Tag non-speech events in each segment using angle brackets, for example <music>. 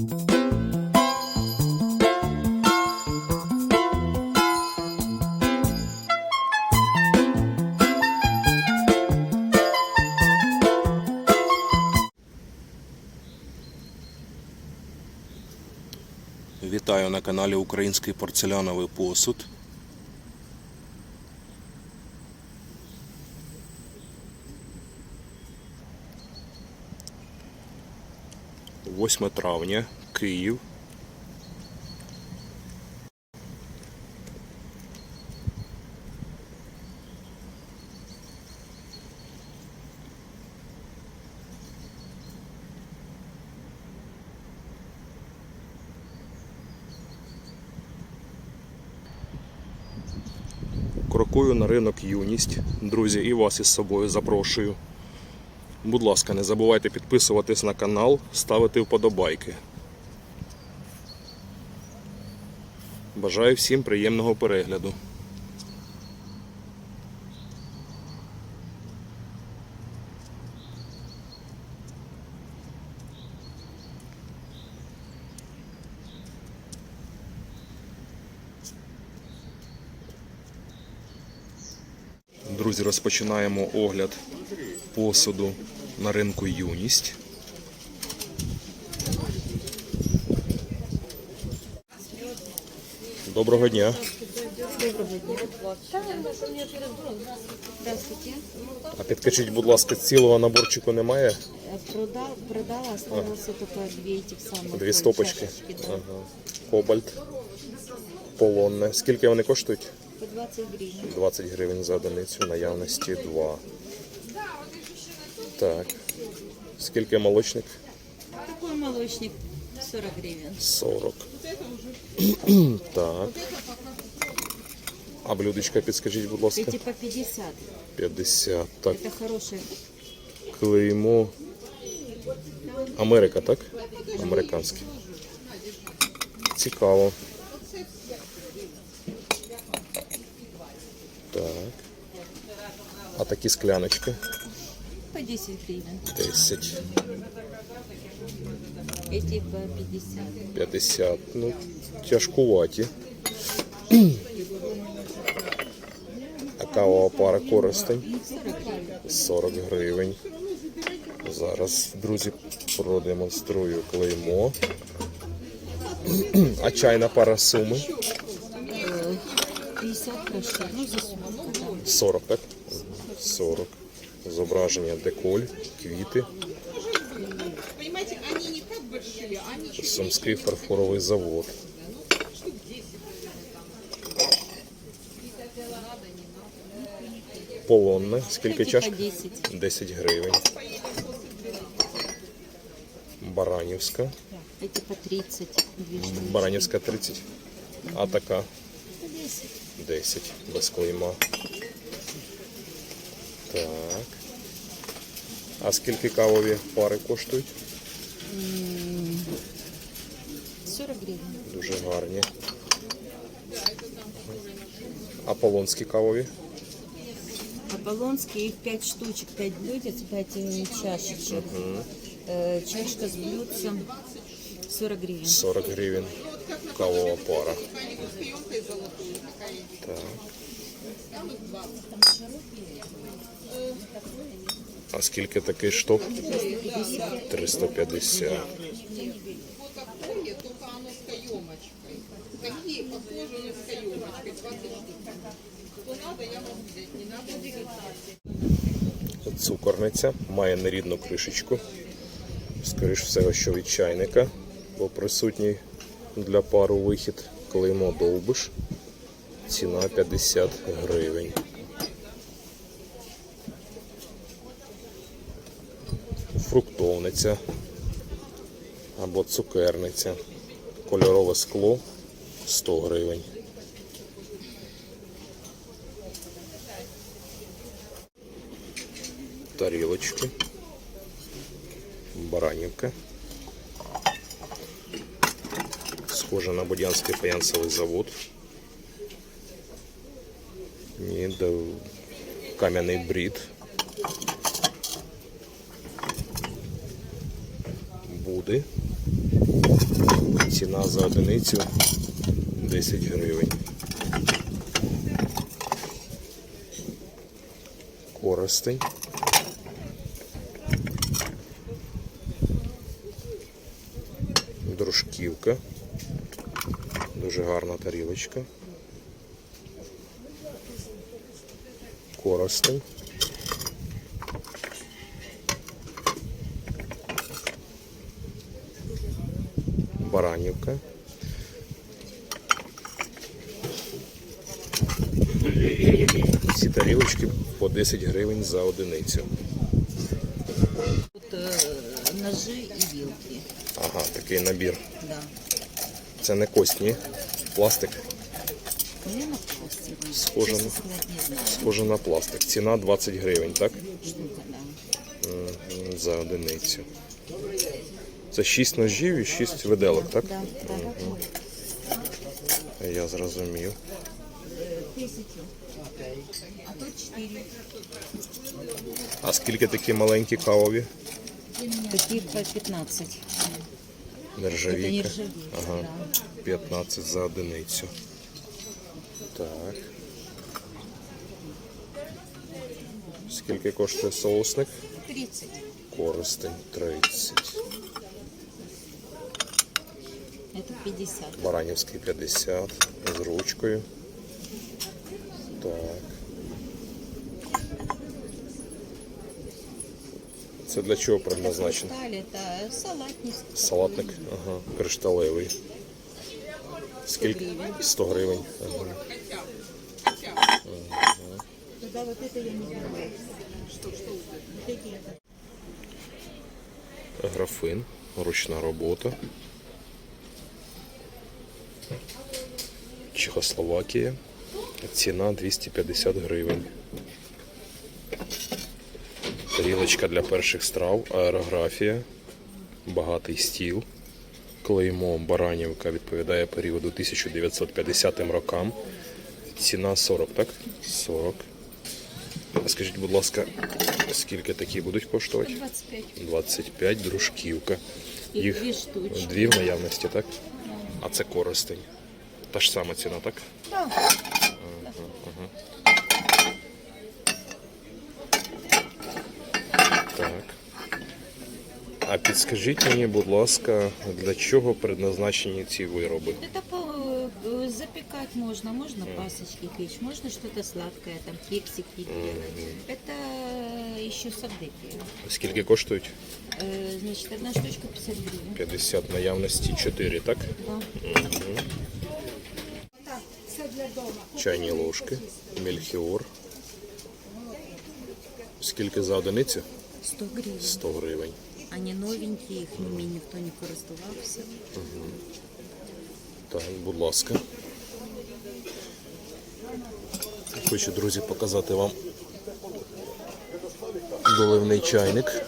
Вітаю на каналі Український порцеляновий посуд. Восьме травня, Київ. Крокую на ринок юність. Друзі, і вас із собою запрошую. Будь ласка, не забувайте підписуватись на канал, ставити вподобайки. Бажаю всім приємного перегляду. Друзі, розпочинаємо огляд посуду на ринку юність. Доброго дня. Здравствуйте. А підкажіть, будь ласка, цілого наборчику немає? Э, Продал, продала, осталось только две этих самых. Дві э, стопочки. чашечки, да. Ага. Кобальт. Полонне. Скільки вони коштують? По 20 гривен. 20 гривень за одиницю, наявності 2. Так. Скільки молочник? Такой молочник 40 гривен. 40. <clears throat> Так. А блюдечка підскажіть, будь ласка. Эти по 50. 50. Так, Это хорошие. клеймо. Америка, так? Американське. Цікаво. Так. А такі скляночки? По 10 гривен. 10, Эти по 50. 50. Ну, тяжкуваті. А кавова пара користень. 40 гривень. Зараз, друзі, продемонструю клеймо. А чайна пара суми 50 хорошо. Ну, за 40. 40, так? 40. Зображення деколь, квіти. Сумський фарфоровий завод. Полонне. Скільки чашок? 10. 10 гривень. Баранівська. Эти по 30. Две штуки. Баранівська 30. А така По 10. 10 без клейма. Так. А скільки кавові пари коштують? 40 гривен. Дуже гарні. Аполлонські кавові. Аполлонские, их 5 штучек, 5 блюдец, 5 чашечек. Э, Чашка с блюдцем 40 гривен. 40 гривень. Кавова пара. Так. А скільки такий штоп? 350. вот такое, только оно с каемочкой. Такие похожие с каемочкой, 20 штук. Что надо, я могу взять, не надо. Цукорниця має нерідну кришечку. Скоріш всього, що від чайника, бо присутній для пару вихід клеймо довбиш. Ціна 50 гривень. Фруктовниця або цукерниця. Кольорове скло 100 гривень. тарілочки, баранівка. Схоже на Будянський фаянсовий завод. Да, кам'яний брід. Буди. Ціна за одиницю 10 гривень. Коростень. Дружківка. Дуже гарна тарілочка. Коростень. Баранівка. Ці тарілочки по 10 гривень за одиницю. Тут э, ножи и вилки. Ага, такий набір. Да. Це не пластик, Наверное, пластик. Схоже на- сказать, не знаю. схоже на пластик. Ціна 20 гривень, так? Штука, да. За одиницю. Це 6 ножів і 6 виделок, так? Да, да. Я зрозумів. Тысячу. А тут четыре. А скільки такі маленькі кавові? Такие по 15. Это Нержавійка. нержавейка, Ага. да. 15 за одиницю. Так. Скільки коштує соусник? 30. Користень 30. 50. Баранівський 50 з ручкою. Так. Це для чого предназначено? Сталь, это салатник. Салатник, ага, кришталевий. Скільки? 100 гривень. Ага. Тогда вот это я не знаю. Что, что? Вот эти это. Графин, ручна робота. Чехословакія. Ціна 250 гривень. Тарілочка для перших страв, аерографія, багатий стіл. Клеймо Баранівка відповідає періоду 1950 рокам. Ціна 40, так? 40. Скажіть, будь ласка, скільки такі будуть коштувати? 25. 25 дружківка. Їх дві в наявності, так? Це користень. Та ж сама ціна, так? Да. Так. А підскажіть мені, будь ласка, для чого предназначені ці вироби? Э, запекать можно, можно пасочки печь, можно что-то сладкое, там кексики делать. Еще сардельки. Скільки коштують? Э, Значит, одна штучка 50 гривен. 50 наявності 4, так? Да. Чайні ложки, мельхіор. Скільки за одиницю? 100 гривен. 100 гривень. Они новенькие, их ними ніхто не користувався. Так, будь ласка. Хочу, друзі, показати вам доливний чайник.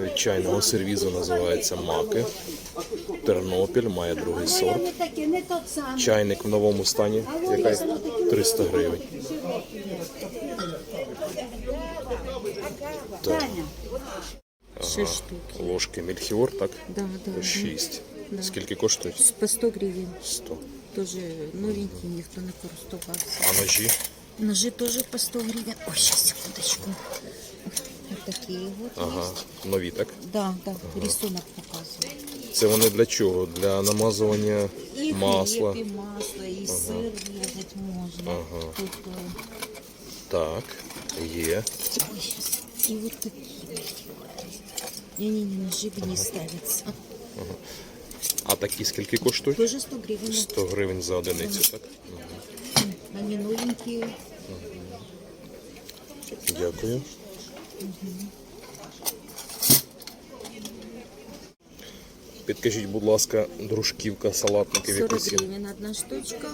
Від чайного сервізу називається Маки. Тернопіль має другий сорт. Чайник в новому стані. Яка 300 гривень. Шесть штук. Ложки Мельхіор, так? Да, да. 6. Скільки коштують? По 100 гривен. 100. Тоже новенькие, ніхто не користувався. А ножі? Ножи тоже по 100 гривен. Ой, сейчас, секундочку Вот такие вот. Ага, нові, так? Да, да, рисунок показывает. Це вони для чого? Для намазування И масла. хлеб, и масло, и сыр резать можно. Ага. Тут, э, Так, є. ой, щас. И вот такие вот. Не-не-не, ножи не ставятся. А такі скільки коштують? Тоже 100 гривен. 100 гривень за одиницю, так? Они новенькие. Дякую. Підкажіть, будь ласка, дружківка, салатники в 40 яку ціну? гривен одна штучка.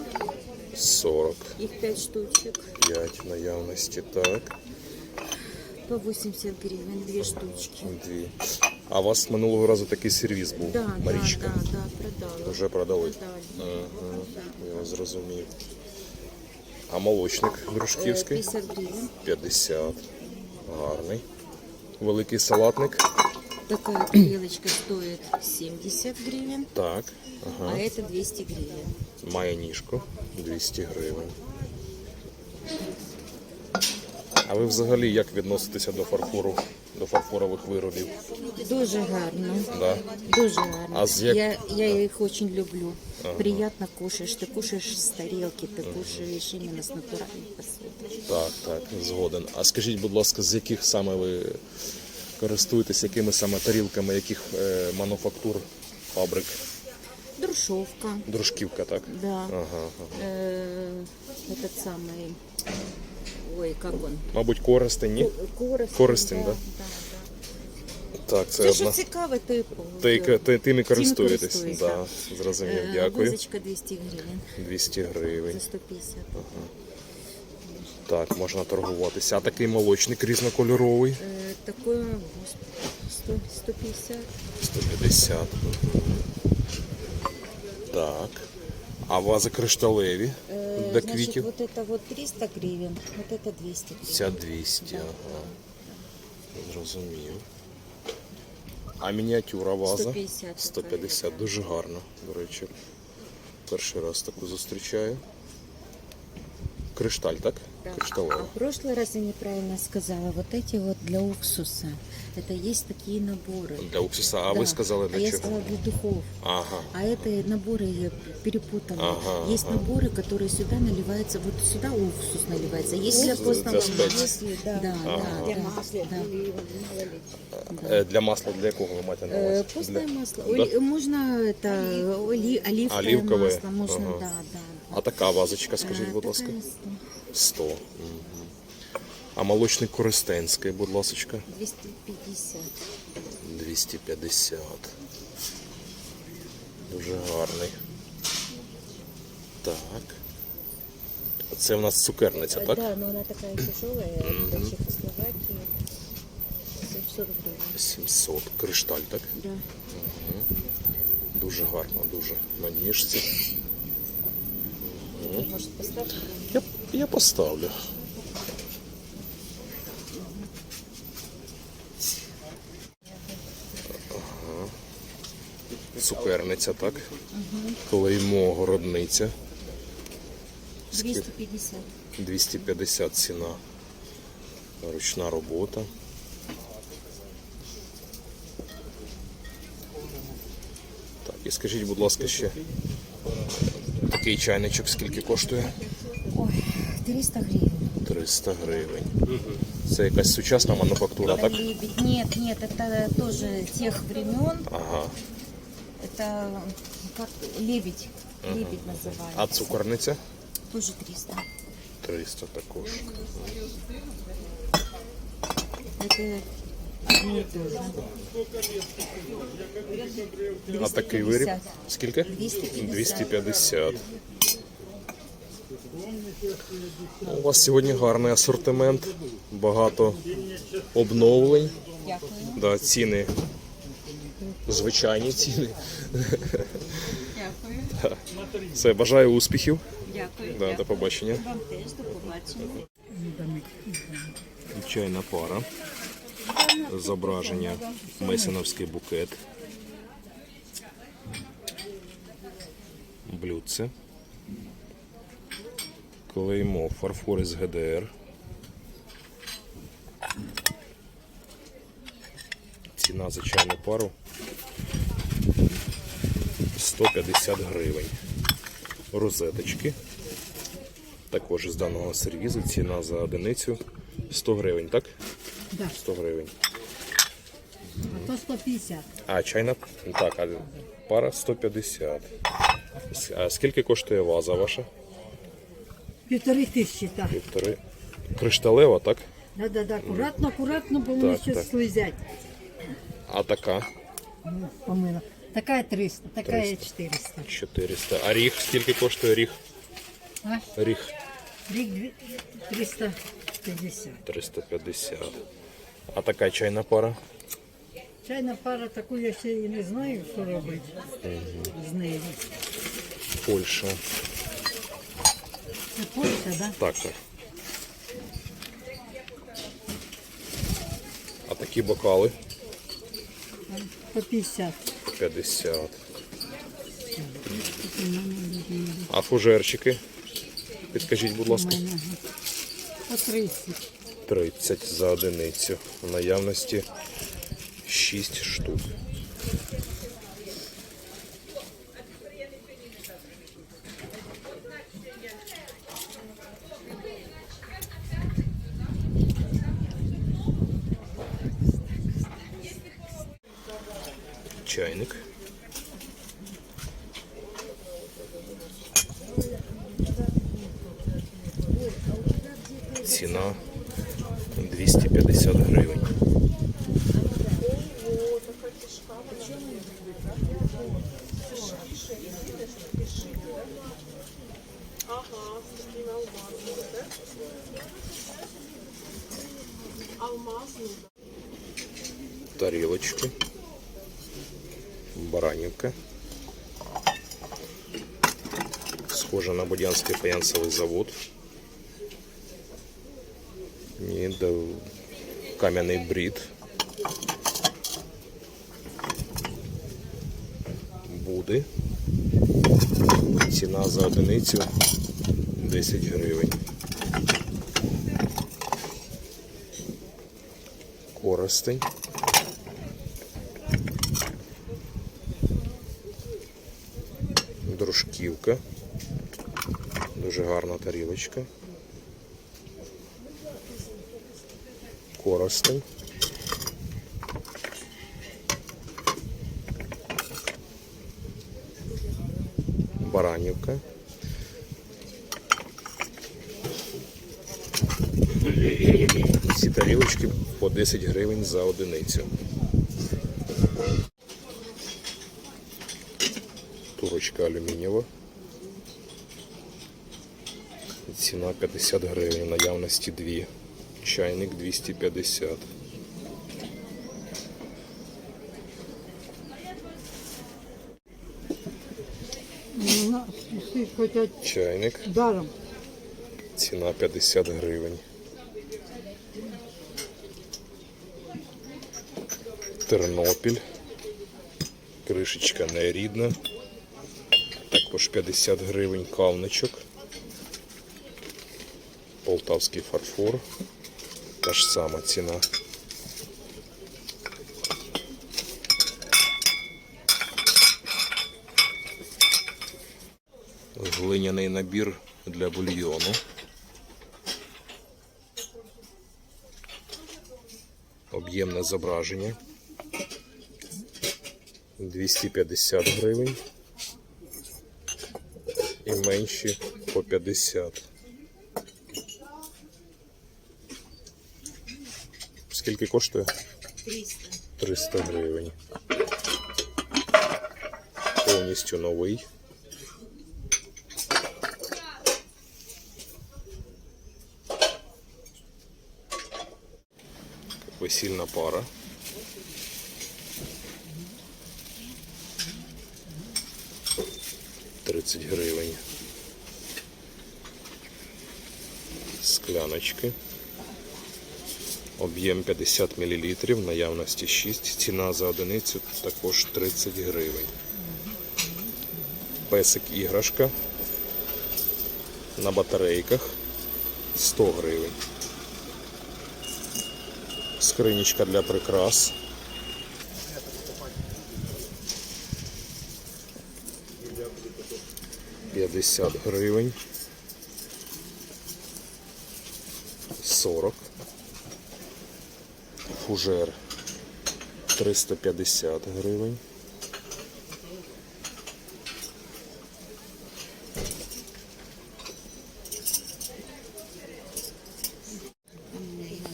40. Их 5 штучек. 5 наявності, так. По 80 гривен две штучки. Дві. А у вас минулого разу такий сервіс був, Да, Марічка. да, да, да, продала. Вже продали. Продали. Ага, я зрозумів. А молочник Э, дружківський? 50 гривен. 50. Гарний. Великий салатник такая тарелочка стоит 70 гривен, Так. а Ага. это 200 гривен. Має ніжку 200 гривень. А ви взагалі як відноситеся до фарфору, до фарфорових виробів? Дуже гарно. Да? Дуже гарно. А з як- я, я их очень люблю. Приятно кушаешь. Ты кушаешь с тарелки, ты кушаешь именно с натуральной посуды. Так, так, згоден. А скажіть, будь ласка, з яких саме ви користуєтесь, якими саме тарілками, яких е, мануфактур, фабрик? Друшовка, Дружківка, так? да. Ага, ага. Э, этот самый, ой, как он? Мабуть, користень, ні? Коростень. Коростень, да? да? Так, це, Це що одна. цікаве, то і Ти, ти, тими Тими користуєтесь. користуюсь, Да, зрозумів, Е, дякую. Визочка 200 гривень 200 гривень. за 150. Так, можна торгуватися. А такий молочник різнокольоровий. Е, господи, 100, 150. 150. Так. А вази кришталеві Е, для Значит, квітів? вот это вот 300 гривен, вот это 200 гривен. Ця 200, ага. Зрозумів. А мініатюра ваза? 150 150. Дуже гарно, до речі. Перший раз таку зустрічаю. Кришталь, так? Да. Кришталева. А в прошлый раз я неправильно сказала. Вот эти вот для уксуса. Это есть такие наборы. Для уксуса. А Да. ви сказали А для я сказала для духов. Ага. А это наборы я перепутала. Ага, есть ага. наборы, которые сюда наливаются, вот сюда уксус наливается. Есть для постного для. Если, да, да, Ага. да, да, да. Е, Для масла для якого ви маєте на Э, увазі? Постное Для- масло. Да? Оли- Можно это оли- оливковое Оливковое? масло. Можно, Ага. да, да. А така вазочка, скажіть, будь ласка. 100. Мгм. А молочник Користенський, будь ласка. 250. 250. Дуже гарний. Так. Це в нас цукерниця, так? Да, но она такая тяжелая. Это Чехословакия. 700 гривен. 700. Кришталь, так? Да. Дуже гарно, дуже на ніжці. Может, поставьте? Я, я поставлю. Ага. Цукерниця, так? Клеймо городниця. Скільки? 250. 250 ціна. Ручна робота. Так, і скажіть, будь ласка, ще такий чайничок скільки коштує? Ой, 300 гривен. 300 гривень. Це якась сучасна мануфактура, Это так? лебедь. Нет, нет, это тоже тех времен. Ага. Это как лебедь. Лебедь называется. А цукорниця? Тоже 300. 300 також. Это а такий виріб? Скільки? 250. 250. Ну, У вас сьогодні гарний асортимент, багато обновлень. Да, ціни. Звичайні ціни. Дякую. Все, бажаю успіхів. Дякую. Да, до побачення. Вам теж до побачення. Чайна пара. Зображення Месиновський букет. Блюдце. Клеймо фарфор із ГДР. Ціна за чайну пару 150 гривень. Розеточки. Також із даного сервізу ціна за одиницю 100 гривень, так? Да. 100 гривень. А то 150. А, чайна. Так, а пара 150. А скільки коштує ваза ваша? Півтори тисячі, так. Півтори. Кришталева, так? Да, да, да, акуратно, акуратно, бо вони Так, ще так. слизять. А така Ну, помила. Така 300, така 300. 400. 400. А ріг скільки коштує ріг? А? Ріг Рік дві- 350. 350. А така чайна пара? Чайна пара, таку я ще і не знаю, що робити з нею. Польща. Це Польща, да? Так, так. А такі бокали По 50. 50. А фужерчики? Підкажіть, будь ласка. по 30. 30 за одиницю. В наявності 6 штук. Чайник. Ціна 250 гривень. Тарілочки. Баранівка. Схоже на Будянський фаянсовий завод. Да, кам'яний брід. Буди. Ціна за одиницю 10 гривень. Коростень. Дружківка. Дуже гарна тарілочка. Коростень. Баранівка. Ці тарілочки по 10 гривень за одиницю. Турочка алюмінієва. Ціна 50 гривень, наявності 2. Чайник 250. Ну, Чайник. даром. Ціна 50 гривень. Тернопіль. Кришечка нерідна. Також 50 гривень кавничок. Полтавський фарфор. Та ж сама ціна. Глиняний набір для бульйону. Об'ємне зображення. 250 гривень. І менші по 50. Скільки коштує? 300. 300 гривень. Повністю новий. Весільна пара. Тридцять гривень. Скляночки. Об'єм 50 мл, наявності 6. Ціна за одиницю також 30 гривень. Песик іграшка на батарейках 100 гривень. Скринічка для прикрас. П'ятдесят гривень. Сорок. Фужер 350 гривень.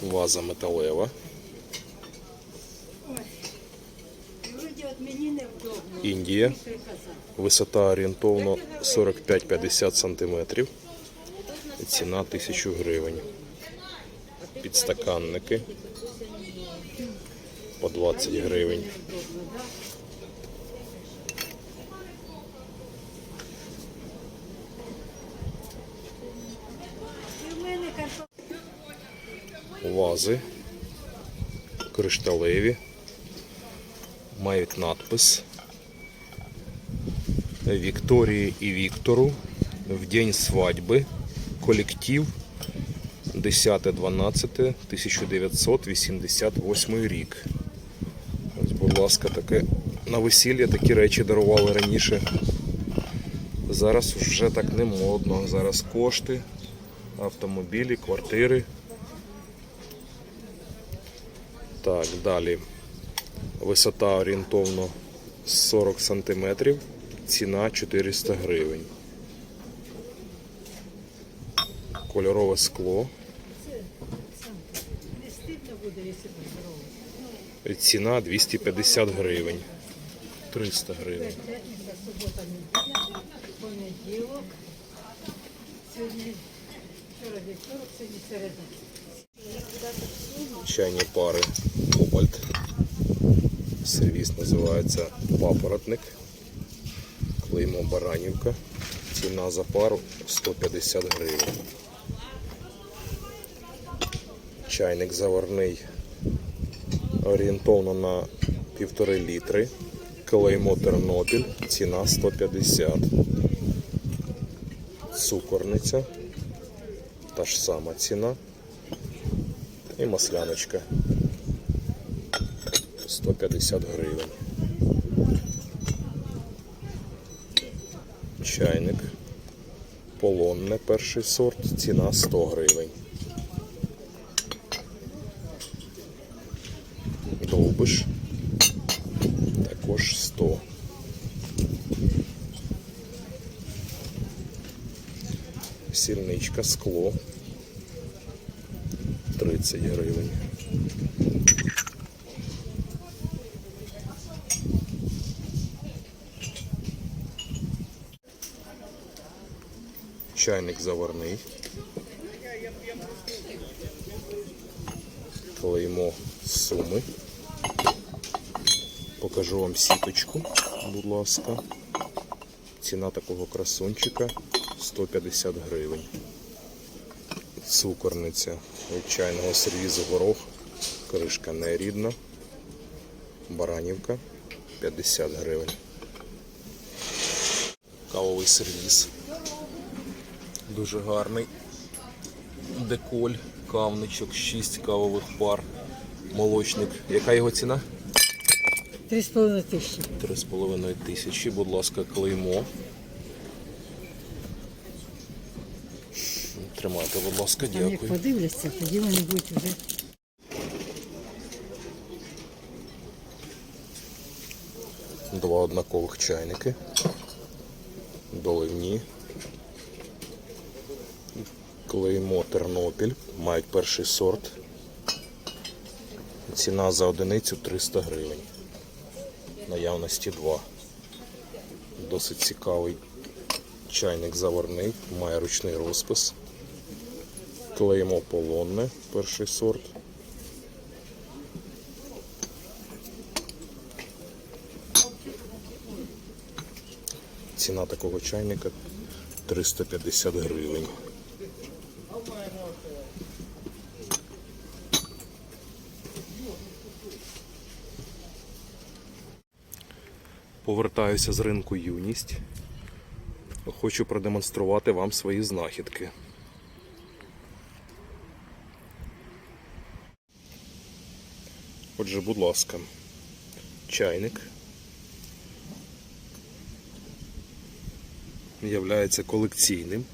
Ваза металева. Індія. Висота орієнтовно 45-50 см. Ціна 1000 гривень. Підстаканники по 20 гривень. Вази кришталеві Мають надпис Вікторії і Віктору в день свадьби. Колектив 10.12.1988 рік. Будь ласка, таке на весілля такі речі дарували раніше. Зараз вже так не модно. Зараз кошти, автомобілі, квартири. Так, далі. Висота орієнтовно 40 см, ціна 400 гривень. Кольорове скло. Не стидно буде, якщо поздоровий. Ціна 250 гривень. 300 гривень. Чайні пари Кобальт. Сервіс називається Папоротник. Клеймо Баранівка. Ціна за пару 150 гривень. Чайник заварний орієнтовно на півтори літри. Клеймо Тернопіль. Ціна 150. Цукорниця. Та ж сама ціна. І масляночка 150 гривень. Чайник. Полонне перший сорт, ціна 100 гривень. Довбиш. Також 100. Сільничка, скло. 30 гривень. Чайник заварний. Клеймо суми. Покажу вам сіточку, будь ласка. Ціна такого красунчика 150 гривень цукорниця від чайного сервізу горох, кришка нерідна, баранівка 50 гривень. Кавовий сервіз. Дуже гарний. Деколь, кавничок, 6 кавових пар. Молочник. Яка його ціна? Три з половиною тисячі. 3,5 тисячі, будь ласка, клеймо. Тримайте, будь ласка, Там як дякую. подивляться, тоді вони будуть вже. Два однакових чайники. Доливні. Клеймо Тернопіль. Мають перший сорт. Ціна за одиницю 300 гривень. Наявності 2. Досить цікавий чайник заварний, має ручний розпис. Клеймо полонне, перший сорт. Ціна такого чайника 350 гривень. Повертаюся з ринку юність. Хочу продемонструвати вам свої знахідки. Отже, будь ласка, чайник являється колекційним,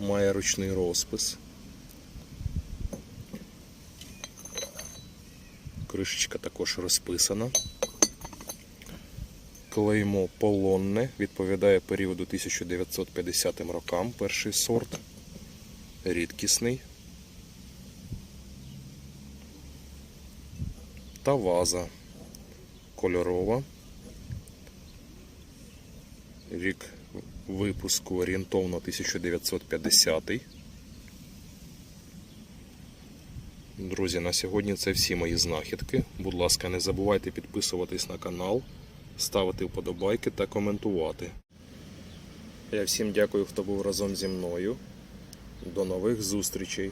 має ручний розпис. Кришечка також розписана. Клеймо полонне відповідає періоду 1950 рокам. Перший сорт. Рідкісний. Та ваза кольорова. Рік випуску орієнтовно 1950. Друзі, на сьогодні це всі мої знахідки. Будь ласка, не забувайте підписуватись на канал, ставити вподобайки та коментувати. Я всім дякую, хто був разом зі мною. До нових зустрічей!